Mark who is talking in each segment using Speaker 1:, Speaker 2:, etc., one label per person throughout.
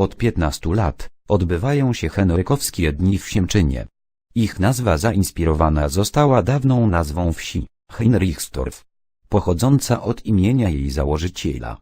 Speaker 1: Od 15 lat odbywają się Henrykowskie Dni w Siemczynie. Ich nazwa zainspirowana została dawną nazwą wsi, Heinrichsdorf, pochodząca od imienia jej założyciela.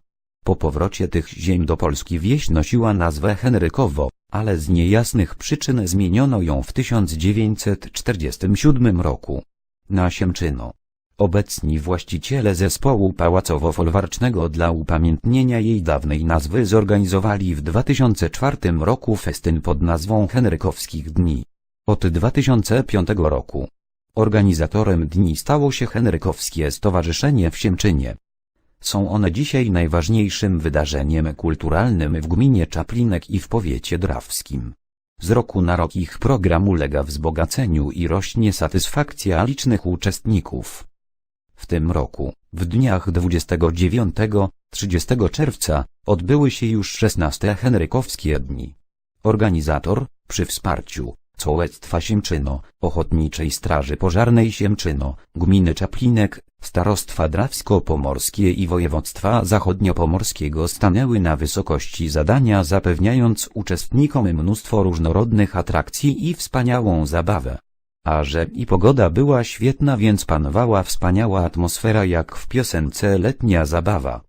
Speaker 1: Po powrocie tych ziem do Polski wieś nosiła nazwę Henrykowo, ale z niejasnych przyczyn zmieniono ją w 1947 roku. Na Siemczyno. Obecni właściciele zespołu pałacowo-folwarcznego dla upamiętnienia jej dawnej nazwy zorganizowali w 2004 roku festyn pod nazwą Henrykowskich Dni. Od 2005 roku organizatorem dni stało się Henrykowskie Stowarzyszenie w Siemczynie. Są one dzisiaj najważniejszym wydarzeniem kulturalnym w gminie Czaplinek i w powiecie drawskim. Z roku na rok ich program ulega wzbogaceniu i rośnie satysfakcja licznych uczestników. W tym roku, w dniach 29-30 czerwca, odbyły się już 16 Henrykowskie Dni. Organizator, przy wsparciu Sołectwa Siemczyno, Ochotniczej Straży Pożarnej Siemczyno, Gminy Czaplinek, Starostwa Drawsko-Pomorskie i Województwa Zachodniopomorskiego stanęły na wysokości zadania zapewniając uczestnikom mnóstwo różnorodnych atrakcji i wspaniałą zabawę. A że i pogoda była świetna więc panowała wspaniała atmosfera jak w piosence letnia zabawa.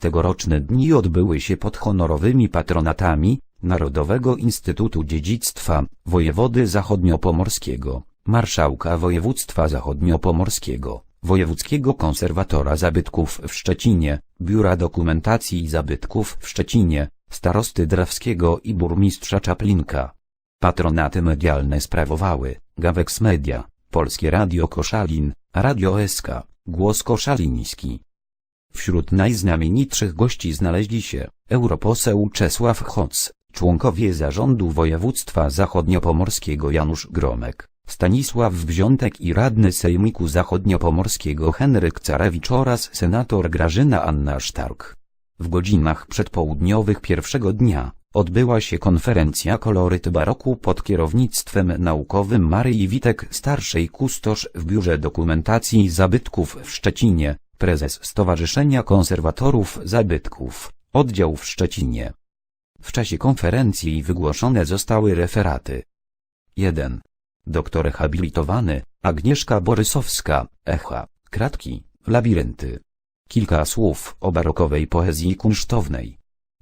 Speaker 1: Tegoroczne dni odbyły się pod honorowymi patronatami Narodowego Instytutu Dziedzictwa, wojewody zachodniopomorskiego, marszałka województwa zachodniopomorskiego, wojewódzkiego konserwatora zabytków w Szczecinie, Biura Dokumentacji Zabytków w Szczecinie, starosty Drawskiego i burmistrza Czaplinka. Patronaty medialne sprawowały Gawex Media, Polskie Radio Koszalin, Radio SK, Głos Koszaliński. Wśród najznamienitszych gości znaleźli się europoseł Czesław Hoc, członkowie zarządu województwa zachodniopomorskiego Janusz Gromek, Stanisław Wziątek i radny sejmiku zachodniopomorskiego Henryk Carewicz oraz senator Grażyna Anna Sztark. W godzinach przedpołudniowych pierwszego dnia odbyła się konferencja Koloryt Baroku pod kierownictwem naukowym Maryi Witek starszej kustosz w Biurze Dokumentacji Zabytków w Szczecinie, prezes Stowarzyszenia Konserwatorów Zabytków, oddział w Szczecinie. W czasie konferencji wygłoszone zostały referaty. 1. Doktor habilitowany, Agnieszka Borysowska, Echa, Kratki, Labirynty. Kilka słów o barokowej poezji kunsztownej.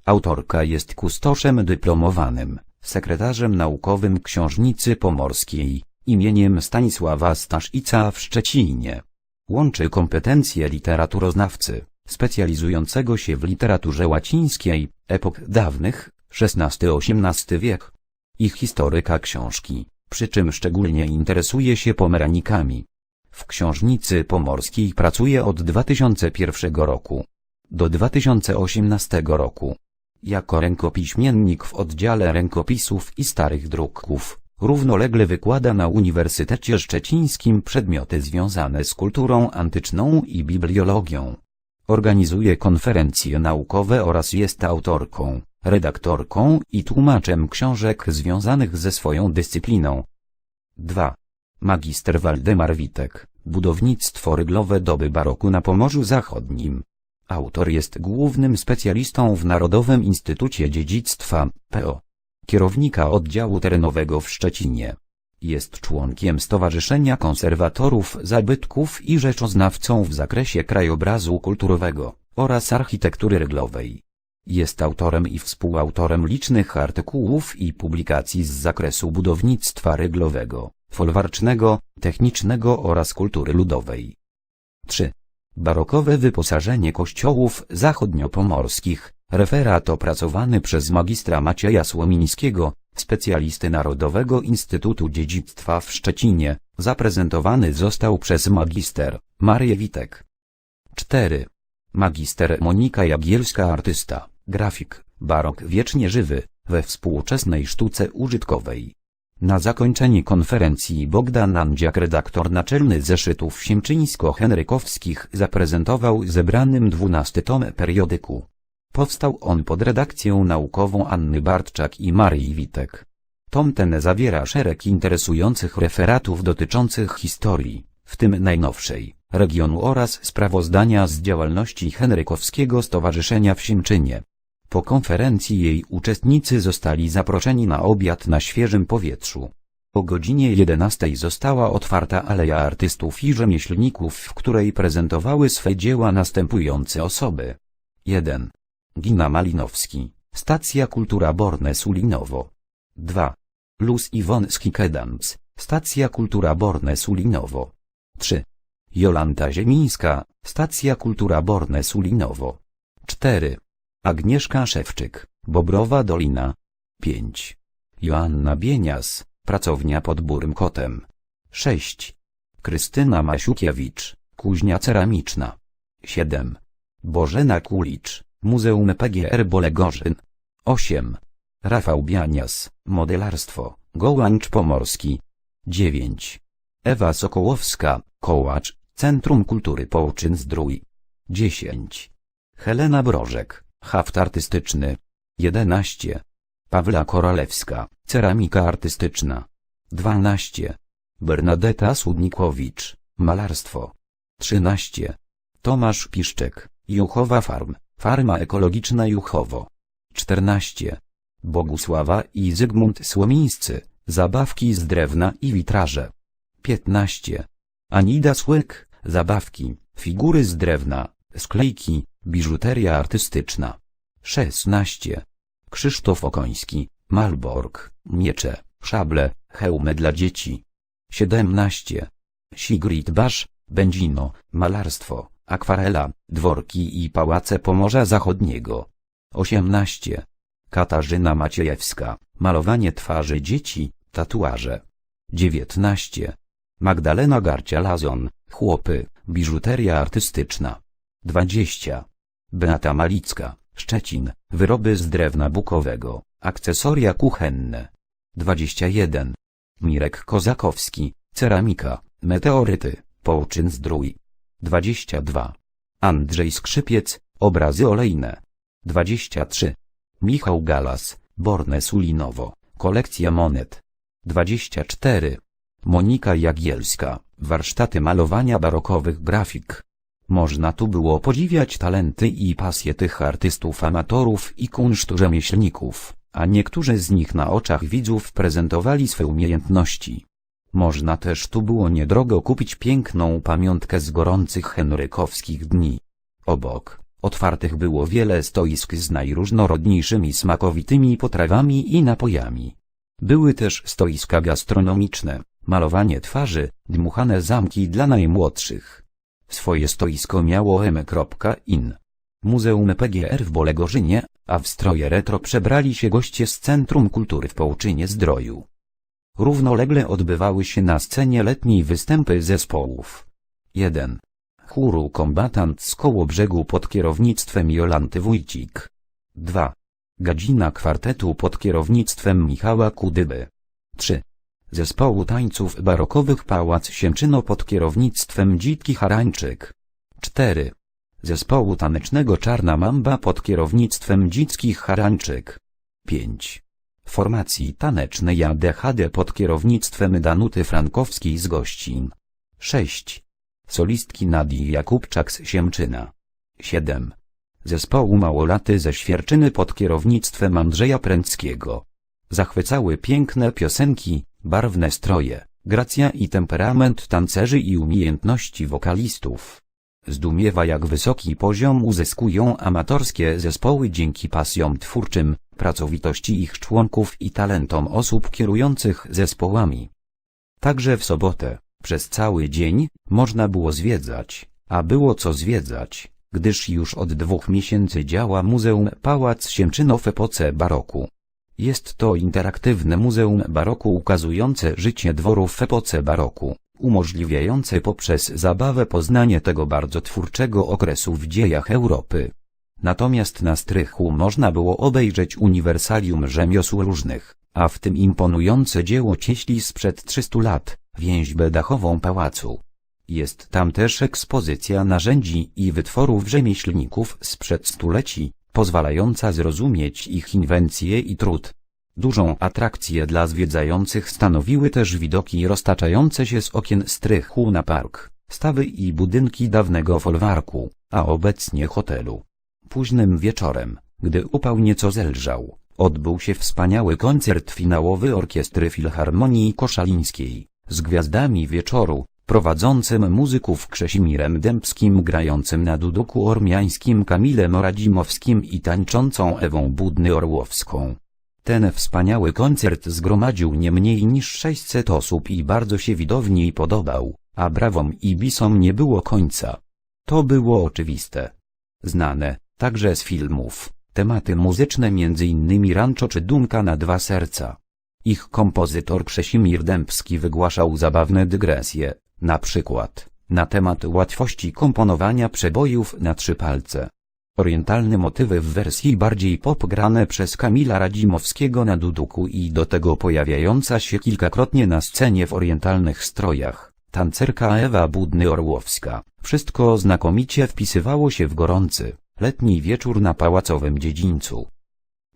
Speaker 1: Autorka jest kustoszem dyplomowanym, sekretarzem naukowym Książnicy Pomorskiej, imieniem Stanisława Staszica w Szczecinie. Łączy kompetencje literaturoznawcy, specjalizującego się w literaturze łacińskiej, epok dawnych, XVI-XVIII wiek. Ich historyka książki, przy czym szczególnie interesuje się pomeranikami. W Książnicy Pomorskiej pracuje od 2001 roku do 2018 roku. Jako rękopiśmiennik w oddziale rękopisów i starych druków, równolegle wykłada na Uniwersytecie Szczecińskim przedmioty związane z kulturą antyczną i bibliologią. Organizuje konferencje naukowe oraz jest autorką, redaktorką i tłumaczem książek związanych ze swoją dyscypliną. 2. Magister Waldemar Witek, Budownictwo ryglowe doby baroku na Pomorzu Zachodnim. Autor jest głównym specjalistą w Narodowym Instytucie Dziedzictwa, PO. Kierownika oddziału terenowego w Szczecinie. Jest członkiem Stowarzyszenia Konserwatorów Zabytków i rzeczoznawcą w zakresie krajobrazu kulturowego oraz architektury ryglowej. Jest autorem i współautorem licznych artykułów i publikacji z zakresu budownictwa ryglowego, folwarcznego, technicznego oraz kultury ludowej. 3. Barokowe wyposażenie kościołów zachodniopomorskich, referat opracowany przez magistra Macieja Słomińskiego, specjalisty Narodowego Instytutu Dziedzictwa w Szczecinie, zaprezentowany został przez magister Marię Witek. 4. Magister Monika Jagielska artysta, grafik, barok wiecznie żywy, we współczesnej sztuce użytkowej. Na zakończenie konferencji Bogdan Andziak redaktor naczelny zeszytów siemczyńsko-henrykowskich zaprezentował zebranym dwunasty tom periodyku. Powstał on pod redakcją naukową Anny Bartczak i Marii Witek. Tom ten zawiera szereg interesujących referatów dotyczących historii, w tym najnowszej, regionu oraz sprawozdania z działalności Henrykowskiego Stowarzyszenia w Siemczynie. Po konferencji jej uczestnicy zostali zaproszeni na obiad na świeżym powietrzu. O godzinie 11 została otwarta Aleja Artystów i Rzemieślników, w której prezentowały swe dzieła następujące osoby. 1. Gina Malinowski, Stacja Kultura Borne Sulinowo. 2. Luz Iwonski Kedams, Stacja Kultura Borne Sulinowo. 3. Jolanta Ziemińska, Stacja Kultura Borne Sulinowo. 4. Agnieszka Szewczyk, Bobrowa Dolina. 5. Joanna Bienias, Pracownia pod Burym Kotem. 6. Krystyna Masiukiewicz, Kuźnia Ceramiczna. 7. Bożena Kulicz, Muzeum PGR Bolegorzyn. 8. Rafał Bianias, Modelarstwo, Gołańcz Pomorski. 9. Ewa Sokołowska, Kołacz, Centrum Kultury Połczyn Zdrój. 10. Helena Brożek, Haft Artystyczny. 11. Pawla Koralewska, Ceramika Artystyczna. 12. Bernadeta Sudnikowicz, Malarstwo. 13. Tomasz Piszczek, Juchowa Farm, Farma Ekologiczna Juchowo. 14. Bogusława i Zygmunt Słomińscy, Zabawki z drewna i witraże. 15. Anida Słyk, Zabawki, figury z drewna, sklejki, biżuteria artystyczna. 16. Krzysztof Okoński, Malbork, miecze, szable, hełmy dla dzieci. 17. Sigrid Basz, Będzino, malarstwo, akwarela, dworki i pałace Pomorza Zachodniego. 18. Katarzyna Maciejewska, malowanie twarzy dzieci, tatuaże. 19. Magdalena Garcia-Lazon, chłopy, biżuteria artystyczna. 20. Beata Malicka, Szczecin, wyroby z drewna bukowego, akcesoria kuchenne. 21. Mirek Kozakowski, ceramika, meteoryty, Połczyn Zdrój. 22. Andrzej Skrzypiec, obrazy olejne. 23. Michał Galas, Borne Sulinowo, kolekcja monet. 24. Monika Jagielska, warsztaty malowania barokowych grafik. Można tu było podziwiać talenty i pasję tych artystów amatorów i kunsztu rzemieślników, a niektórzy z nich na oczach widzów prezentowali swe umiejętności. Można też tu było niedrogo kupić piękną pamiątkę z gorących henrykowskich dni. Obok, otwartych było wiele stoisk z najróżnorodniejszymi smakowitymi potrawami i napojami. Były też stoiska gastronomiczne, malowanie twarzy, dmuchane zamki dla najmłodszych. Swoje stoisko miało m.in. Muzeum PGR w Bolegorzynie, a w stroje retro przebrali się goście z Centrum Kultury w Połczynie Zdroju. Równolegle odbywały się na scenie letniej występy zespołów. 1. Chóru Kombatant z Kołobrzegu pod kierownictwem Jolanty Wójcik. 2. Gadzina kwartetu pod kierownictwem Michała Kudyby. 3. Zespołu tańców barokowych Pałac Siemczyno pod kierownictwem Dzitki Harańczyk. 4. Zespołu tanecznego Czarna Mamba pod kierownictwem Dzickich Harańczyk. 5. Formacji tanecznej ADHD pod kierownictwem Danuty Frankowskiej z Gościn. 6. Solistki Nadii Jakubczak z Siemczyna. 7. Zespołu Małolaty ze Świerczyny pod kierownictwem Andrzeja Pręckiego. Zachwycały piękne piosenki, barwne stroje, gracja i temperament tancerzy i umiejętności wokalistów. Zdumiewa jak wysoki poziom uzyskują amatorskie zespoły dzięki pasjom twórczym, pracowitości ich członków i talentom osób kierujących zespołami. Także w sobotę, przez cały dzień, można było zwiedzać, a było co zwiedzać, gdyż już od dwóch miesięcy działa Muzeum Pałac Siemczyno w epoce baroku. Jest to interaktywne muzeum baroku ukazujące życie dworu w epoce baroku, umożliwiające poprzez zabawę poznanie tego bardzo twórczego okresu w dziejach Europy. Natomiast na strychu można było obejrzeć uniwersalium rzemiosł różnych, a w tym imponujące dzieło cieśli sprzed 300 lat, więźbę dachową pałacu. Jest tam też ekspozycja narzędzi i wytworów rzemieślników sprzed stuleci, pozwalająca zrozumieć ich inwencje i trud. Dużą atrakcję dla zwiedzających stanowiły też widoki roztaczające się z okien strychu na park, stawy i budynki dawnego folwarku, a obecnie hotelu. Późnym wieczorem, Gdy upał nieco zelżał, odbył się wspaniały koncert finałowy Orkiestry Filharmonii Koszalińskiej, z gwiazdami wieczoru, prowadzącym muzyków Krześmirem Dębskim grającym na duduku ormiańskim Kamilem Oradzimowskim i tańczącą Ewą Budny-Orłowską. Ten wspaniały koncert zgromadził nie mniej niż 600 osób i bardzo się widowni podobał, a brawom i bisom nie było końca. To było oczywiste. Znane, także z filmów, tematy muzyczne m.in. Rancho czy Dumka na dwa serca. Ich kompozytor Krzesimir Dębski wygłaszał zabawne dygresje, na przykład, na temat łatwości komponowania przebojów na trzy palce. Orientalne motywy w wersji bardziej pop grane przez Kamila Radzimowskiego na duduku i do tego pojawiająca się kilkakrotnie na scenie w orientalnych strojach, tancerka Ewa Budny-Orłowska. Wszystko znakomicie wpisywało się w gorący, letni wieczór na Pałacowym Dziedzińcu.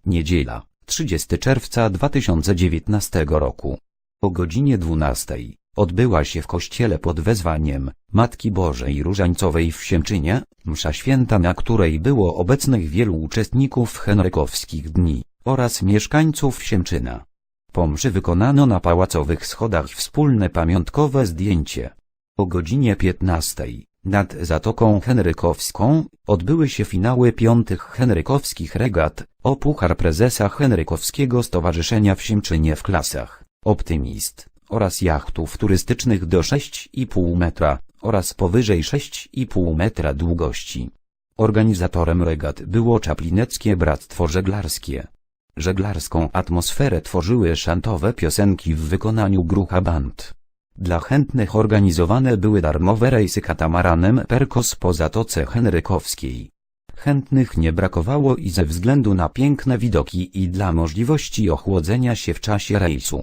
Speaker 1: Niedziela, 30 czerwca 2019 roku. O godzinie 12 odbyła się w kościele pod wezwaniem Matki Bożej Różańcowej w Siemczynie, msza święta na której było obecnych wielu uczestników henrykowskich dni oraz mieszkańców Siemczyna. Po mszy wykonano na pałacowych schodach wspólne pamiątkowe zdjęcie. O godzinie 15 nad Zatoką Henrykowską odbyły się finały piątych henrykowskich regat o Puchar Prezesa Henrykowskiego Stowarzyszenia w Siemczynie w klasach Optymist oraz jachtów turystycznych do 6,5 metra oraz powyżej 6,5 metra długości. Organizatorem regat było Czaplineckie Bractwo Żeglarskie. Żeglarską atmosferę tworzyły szantowe piosenki w wykonaniu Grucha Band. Dla chętnych organizowane były darmowe rejsy katamaranem Perkos po Zatoce Henrykowskiej. Chętnych nie brakowało i ze względu na piękne widoki i dla możliwości ochłodzenia się w czasie rejsu.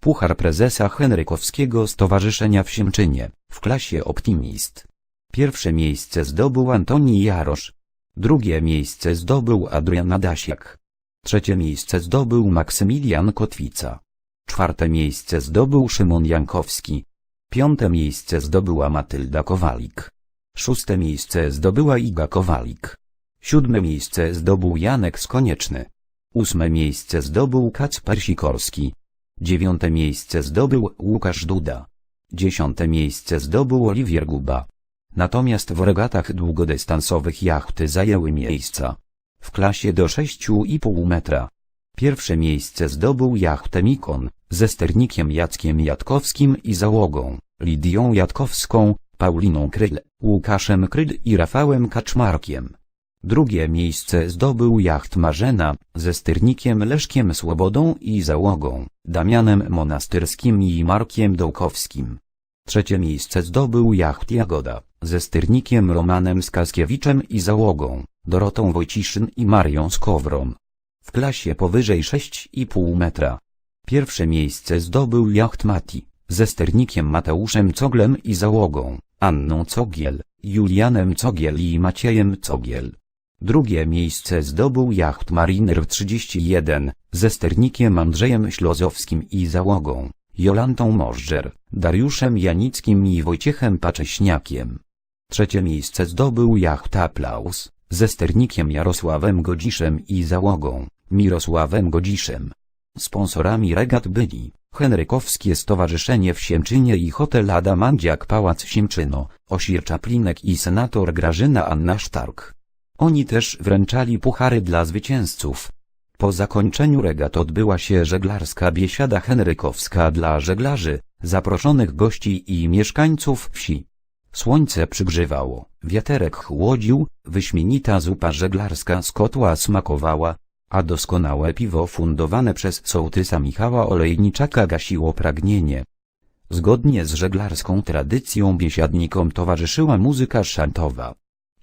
Speaker 1: Puchar prezesa Henrykowskiego Stowarzyszenia w Siemczynie, w klasie Optimist. Pierwsze miejsce zdobył Antoni Jarosz. Drugie miejsce zdobył Adrian Adasiak. Trzecie miejsce zdobył Maksymilian Kotwica. Czwarte miejsce zdobył Szymon Jankowski. Piąte miejsce zdobyła Matylda Kowalik. Szóste miejsce zdobyła Iga Kowalik. Siódme miejsce zdobył Janek Skonieczny. Ósme miejsce zdobył Kacper Sikorski. Dziewiąte miejsce zdobył Łukasz Duda. Dziesiąte miejsce zdobył Oliwier Guba. Natomiast w regatach długodystansowych jachty zajęły miejsca. W klasie do 6,5 metra. Pierwsze miejsce zdobył jachtę Mikon, ze sternikiem Jackiem Jatkowskim i załogą, Lidią Jatkowską, Pauliną Kryl, Łukaszem Kryl i Rafałem Kaczmarkiem. Drugie miejsce zdobył jacht Marzena, ze sternikiem Leszkiem Słobodą i załogą, Damianem Monastyrskim i Markiem Dołkowskim. Trzecie miejsce zdobył jacht Jagoda, ze sternikiem Romanem Skaskiewiczem i załogą, Dorotą Wojciszyn i Marią Skowron. W klasie powyżej 6,5 metra. Pierwsze miejsce zdobył jacht Mati, ze sternikiem Mateuszem Coglem i załogą, Anną Cogiel, Julianem Cogiel i Maciejem Cogiel. Drugie miejsce zdobył jacht Mariner 31, ze sternikiem Andrzejem Ślozowskim i załogą, Jolantą Możdżer, Dariuszem Janickim i Wojciechem Pacześniakiem. Trzecie miejsce zdobył jacht Aplaus, ze sternikiem Jarosławem Godziszem i załogą, Mirosławem Godziszem. Sponsorami regat byli Henrykowskie Stowarzyszenie w Siemczynie i Hotel Adamandziak Pałac Siemczyno, Osir Czaplinek i senator Grażyna Anna Sztark. Oni też wręczali puchary dla zwycięzców. Po zakończeniu regat odbyła się żeglarska biesiada henrykowska dla żeglarzy, zaproszonych gości i mieszkańców wsi. Słońce przygrzewało, wiaterek chłodził, wyśmienita zupa żeglarska z kotła smakowała, a doskonałe piwo fundowane przez sołtysa Michała Olejniczaka gasiło pragnienie. Zgodnie z żeglarską tradycją biesiadnikom towarzyszyła muzyka szantowa.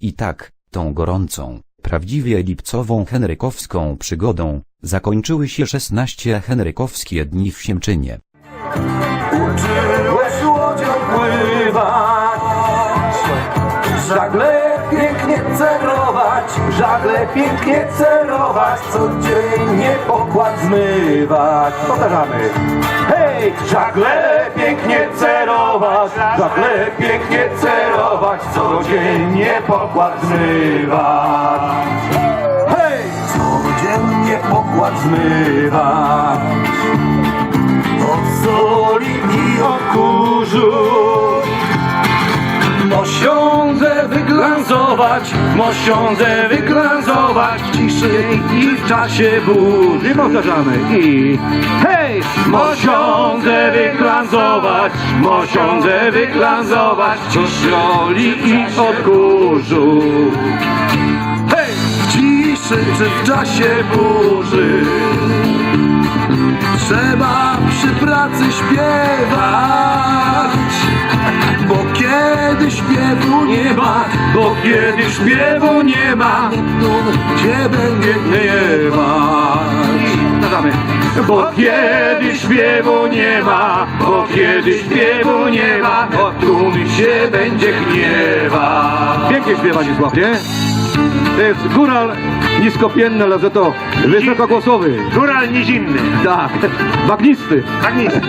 Speaker 1: I tak, tą gorącą, prawdziwie lipcową henrykowską przygodą, zakończyły się 16 henrykowskie dni w Siemczynie.
Speaker 2: Uczyłeś łodzią pływać Żagle pięknie celować Żagle pięknie celować Codziennie pokład zmywać Powtarzamy! Żagle pięknie celować Żagle pięknie celować Codziennie pokład zmywać Hej! pokład zmywać. Od soli i od kurzu wyglanzować, mosiądze wyglanzować w ciszy i w czasie burzy. Powtarzamy i hej! Mosiądze wyglanzować, mosiądze wyglanzować w ciszy i od kurzu. Hej! W ciszy czy w czasie burzy Trzeba przy pracy śpiewać Bo kiedy śpiewu nie ma Bo kiedy śpiewu nie ma Gdzie będzie gniewać Zadamy. Bo kiedy śpiewu nie ma Bo kiedy śpiewu nie ma O tłum się będzie gniewać
Speaker 3: Pięknie śpiewa Dzisław, nie? To jest góral niskopienny, ale za to wysokogłosowy.
Speaker 4: Góral nizimny,
Speaker 3: Tak, bagnisty.
Speaker 4: bagnisty,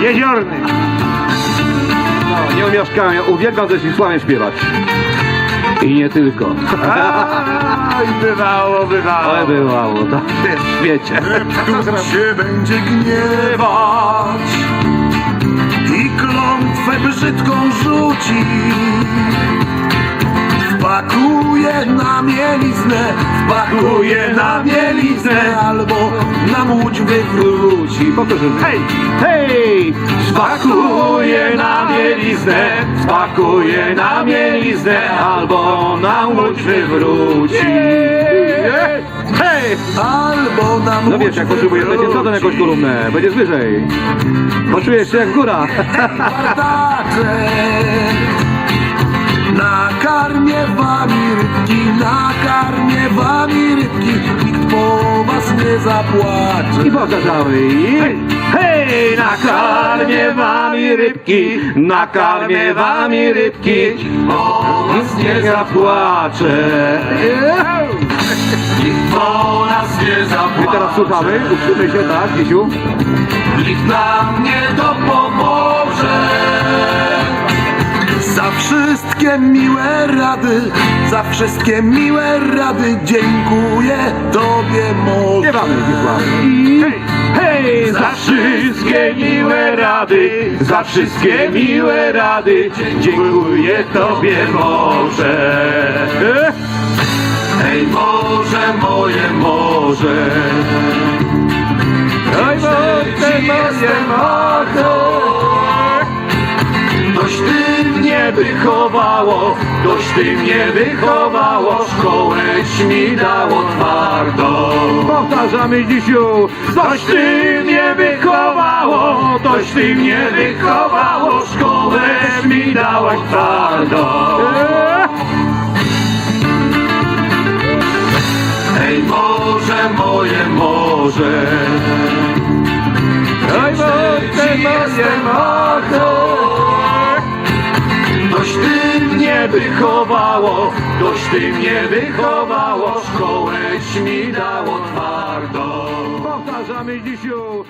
Speaker 4: jeziorny.
Speaker 3: No, nie umieszkałem, uwielbiam ze Zdzisławem śpiewać. I nie tylko.
Speaker 4: Aj, bywało, bywało.
Speaker 3: Ale bywało, tak w świecie.
Speaker 2: się będzie gniewać i klątwę brzydką rzuci. Wpakuje na mieliznę, wpakuje na mieliznę, albo na łódź wywróci.
Speaker 3: Powtórzymy.
Speaker 4: Hej,
Speaker 3: Hej!
Speaker 2: Spakuje na mieliznę, spakuje na mieliznę, albo na łódź wywróci.
Speaker 3: Hej!
Speaker 2: Albo na
Speaker 3: No wiesz, jak potrzebujesz, będzie wsadzą jakąś kolumnę, będziesz wyżej. Poczujesz się jak góra.
Speaker 2: Nakarmię wami rybki, nakarmię wami rybki, nikt po was nie zapłacze.
Speaker 3: I powtarzamy.
Speaker 2: Hej, hej, nakarmię wami rybki, nakarmię wami rybki, po was nie zapłacze. Nikt po nas nie zapłacze.
Speaker 3: I teraz słuchamy, uczymy się, tak, Dzisiu?
Speaker 2: Nikt nam nie dopomoże. Za wszystkie miłe rady, za wszystkie miłe rady dziękuję Tobie.
Speaker 3: Śpiewamy, Zdzisław.
Speaker 2: Hej, hej, za wszystkie miłe rady, za wszystkie miłe rady dziękuję Tobie może. Hej, morze, moje morze.
Speaker 3: Oj, morze, moje morze.
Speaker 2: Dość ty mnie wychowało, dość ty mnie wychowało, szkołeś mi dało twardo.
Speaker 3: Powtarzamy, Dzisiu.
Speaker 2: Dość ty mnie wychowało, dość ty mnie wychowało, szkołeś mi dałaś twardo. Hej morze, moje morze.
Speaker 3: Oj, morze, moje morze.
Speaker 2: Dość ty mnie wychowało, dość ty mnie wychowało, szkołeś mi dało twardo.
Speaker 3: Powtarzamy, Dzisiu.